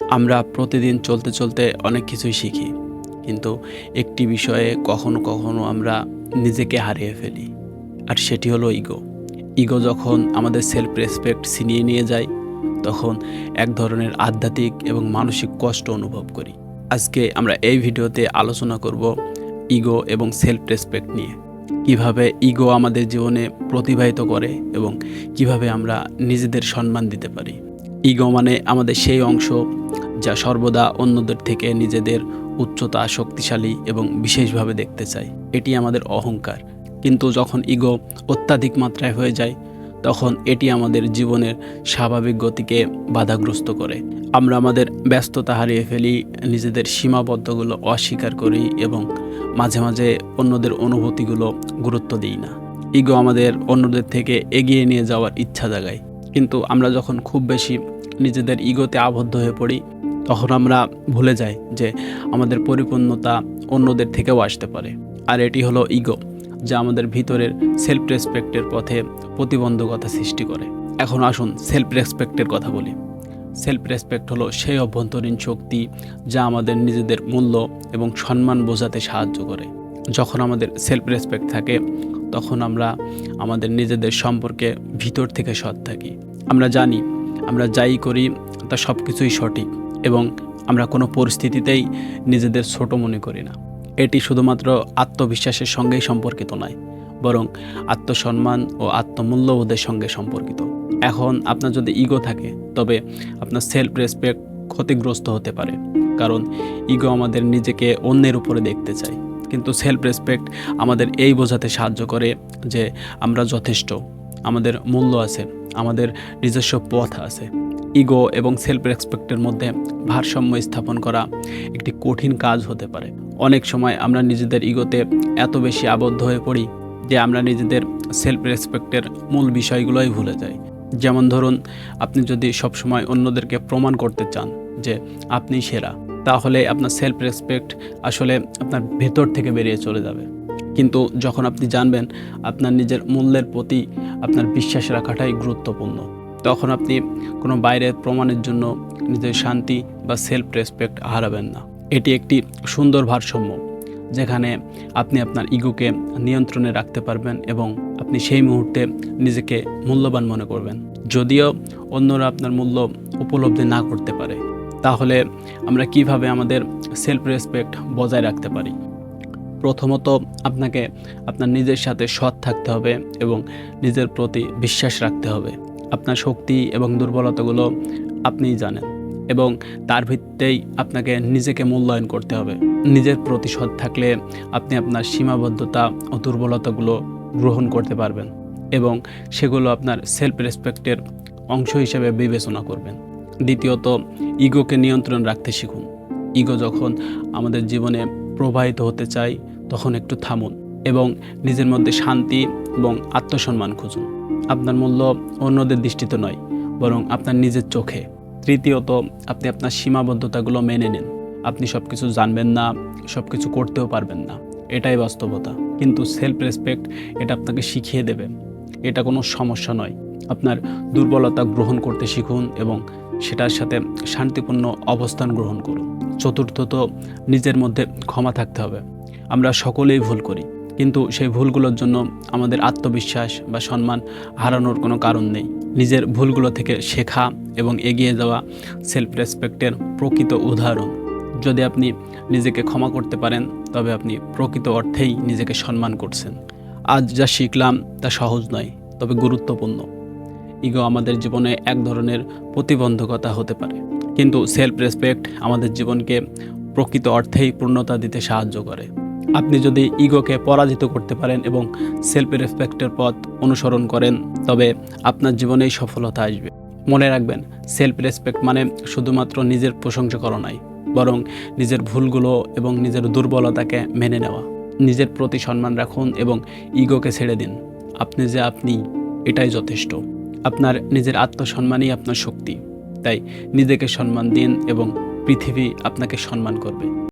আমরা প্রতিদিন চলতে চলতে অনেক কিছুই শিখি, কিন্তু একটি বিষয়ে কখনো কখনো আমরা নিজেকে হারিয়ে ফেলি, আর সেটি হলো ইগো। ইগো যখন আমাদের সেলফ রেসপেক্ট ছিনিয়ে নিয়ে যায়, তখন এক ধরনের আধ্যাত্মিক এবং মানসিক কষ্ট অনুভব করি। আজকে আমরা এই ভিডিওতে আলোচনা করব ইগো এবং সেলফ রেসপেক্ট নিয়ে। কীভাবে ইগো আমাদের জীবনে প্রতিবাহিত করে এবং কীভাবে আমরা নিজেদের সম্মান দিতে পারি। ইগো মানে আমাদের সেই অংশ যা সর্বদা অন্যদের থেকে নিজেদের উচ্চতা, শক্তিশালী এবং বিশেষভাবে দেখতে চায়। এটি আমাদের অহংকার। কিন্তু যখন ইগো অত্যাধিক মাত্রায় হয়ে যায়, তখন এটি আমাদের জীবনের স্বাভাবিক গতিকে বাধাগ্রস্ত করে। আমরা আমাদের ব্যস্ততা হারিয়ে ফেলি, নিজেদের সীমাবদ্ধগুলো অস্বীকার করি এবং মাঝে মাঝে অন্যদের অনুভূতিগুলো গুরুত্ব দিই না। ইগো আমাদের অন্যদের থেকে এগিয়ে নিয়ে যাওয়ার ইচ্ছা জাগায়। কিন্তু আমরা যখন খুব বেশি নিজেদের ইগোতে আবদ্ধ হয়ে পড়ি, তখন আমরা ভুলে যাই যে আমাদের পরিপূর্ণতা অন্যদের থেকেও আসতে পারে। আর এটি হলো ইগো, যা আমাদের ভিতরের সেলফ রেসপেক্টের পথে প্রতিবন্ধকতা সৃষ্টি করে। এখন আসুন সেলফ রেসপেক্টের কথা বলি। সেলফ রেসপেক্ট হলো সেই অভ্যন্তরীণ শক্তি যা আমাদের নিজেদের মূল্য এবং সম্মান বোঝাতে সাহায্য করে। যখন আমাদের সেলফ রেসপেক্ট থাকে, তখন আমরা আমাদের নিজেদের সম্পর্কে ভিতর থেকে সৎ থাকি। আমরা জানি, আমরা যাই করি, তা সব কিছুই সঠিক এবং আমরা কোনো পরিস্থিতিতেই নিজেদের ছোট মনে করি না। এটি শুধুমাত্র আত্মবিশ্বাসের সঙ্গেই সম্পর্কিত নয়, বরং আত্মসম্মান ও আত্মমূল্যবোধের সঙ্গে সম্পর্কিত। এখন আপনার যদি ইগো থাকে, তবে আপনার সেলফ রেসপেক্ট ক্ষতিগ্রস্ত হতে পারে, কারণ ইগো আমাদের নিজেকে অন্যের উপরে দেখতে চায়। কিন্তু সেলফ রেসপেক্ট আমাদের এই বোঝাতে সাহায্য করে যে আমরা যথেষ্ট। আমাদের মূল্য আছে, আমাদের নিজস্ব পথ আছে। ইগো এবং সেলফ রেসপেক্টের মধ্যে ভারসাম্য স্থাপন করা একটি কঠিন কাজ হতে পারে। অনেক সময় আমরা নিজেদের ইগোতে এত বেশি আবদ্ধ হয়ে পড়ি যে আমরা নিজেদের সেলফ রেসপেক্টের মূল বিষয়গুলোই ভুলে যাই। যেমন ধরুন, আপনি যদি সবসময় অন্যদেরকে প্রমাণ করতে চান যে আপনি সেরা, তাহলে আপনার সেলফ রেসপেক্ট আসলে আপনার ভেতর থেকে বেরিয়ে চলে যাবে। কিন্তু যখন আপনি জানবেন আপনার নিজের মূল্যের প্রতি আপনার বিশ্বাস রাখাটাই গুরুত্বপূর্ণ, তখন আপনি কোনো বাইরের প্রমাণের জন্য নিজের শান্তি বা সেলফ রেসপেক্ট হারাবেন না। এটি একটি সুন্দর ভারসাম্য, যেখানে আপনি আপনার ইগোকে নিয়ন্ত্রণে রাখতে পারবেন এবং আপনি সেই মুহূর্তে নিজেকে মূল্যবান মনে করবেন। যদিও অন্যরা আপনার মূল্য উপলব্ধি না করতে পারে, তাহলে আমরা কীভাবে আমাদের সেলফ রেসপেক্ট বজায় রাখতে পারি? প্রথমত আপনাকে আপনার নিজের সাথে সৎ থাকতে হবে এবং নিজের প্রতি বিশ্বাস রাখতে হবে। আপনার শক্তি এবং দুর্বলতাগুলো আপনিই জানেন এবং তার ভিত্তিতেই আপনাকে নিজেকে মূল্যায়ন করতে হবে। নিজের প্রতি সৎ থাকলে আপনি আপনার সীমাবদ্ধতা ও দুর্বলতাগুলো গ্রহণ করতে পারবেন এবং সেগুলো আপনার সেলফ রেসপেক্টের অংশ হিসেবে বিবেচনা করবেন। দ্বিতীয়ত, ইগোকে নিয়ন্ত্রণ রাখতে শিখুন। ইগো যখন আমাদের জীবনে প্রবাহিত হতে চাই, তখন একটু থামুন এবং নিজের মধ্যে শান্তি এবং আত্মসম্মান খুঁজুন। আপনার মূল্য অন্যদের দৃষ্টিতে নয়, বরং আপনার নিজের চোখে। তৃতীয়ত, আপনি আপনার সীমাবদ্ধতাগুলো মেনে নিন। আপনি সব কিছু জানবেন না সব কিছু করতেও পারবেন না। এটাই বাস্তবতা। কিন্তু সেলফ রেসপেক্ট এটা আপনাকে শিখিয়ে দেবে। এটা কোনো সমস্যা নয়। আপনার দুর্বলতা গ্রহণ করতে শিখুন এবং সেটার সাথে শান্তিপূর্ণ অবস্থান গ্রহণ করুন। চতুর্থত নিজের মধ্যে ক্ষমা থাকতে হবে। আমরা সকলেই ভুল করি, কিন্তু সেই ভুলগুলোর জন্য আমাদের আত্মবিশ্বাস বা সম্মান হারানোর কোনো কারণ নেই। নিজের ভুলগুলো থেকে শেখা এবং এগিয়ে যাওয়া সেলফ রেসপেক্টের প্রকৃত উদাহরণ। যদি আপনি নিজেকে ক্ষমা করতে পারেন, তবে আপনি প্রকৃত অর্থেই নিজেকে সম্মান করছেন। আজ যা শিখলাম তা সহজ নয়, তবে গুরুত্বপূর্ণ। ইগো আমাদের জীবনে এক ধরনের প্রতিবন্ধকতা হতে পারে। কিন্তু সেলফ রেসপেক্ট আমাদের জীবনকে প্রকৃত অর্থেই পূর্ণতা দিতে সাহায্য করে। আপনি যদি ইগোকে পরাজিত করতে পারেন এবং সেলফ রেসপেক্টের পথ অনুসরণ করেন, তবে আপনার জীবনেই সফলতা আসবে। মনে রাখবেন সেলফ রেসপেক্ট মানে শুধুমাত্র নিজের প্রশংসা করা নয়, বরং নিজের ভুলগুলো এবং নিজের দুর্বলতাকে মেনে নেওয়া। নিজের প্রতি সম্মান রাখুন এবং ইগোকে ছেড়ে দিন। আপনি যে আপনি, এটাই যথেষ্ট। আপনার নিজের আত্মসম্মানই আপনার শক্তি। তাই নিজেকে সম্মান দিন এবং পৃথিবী আপনাকে সম্মান করবে।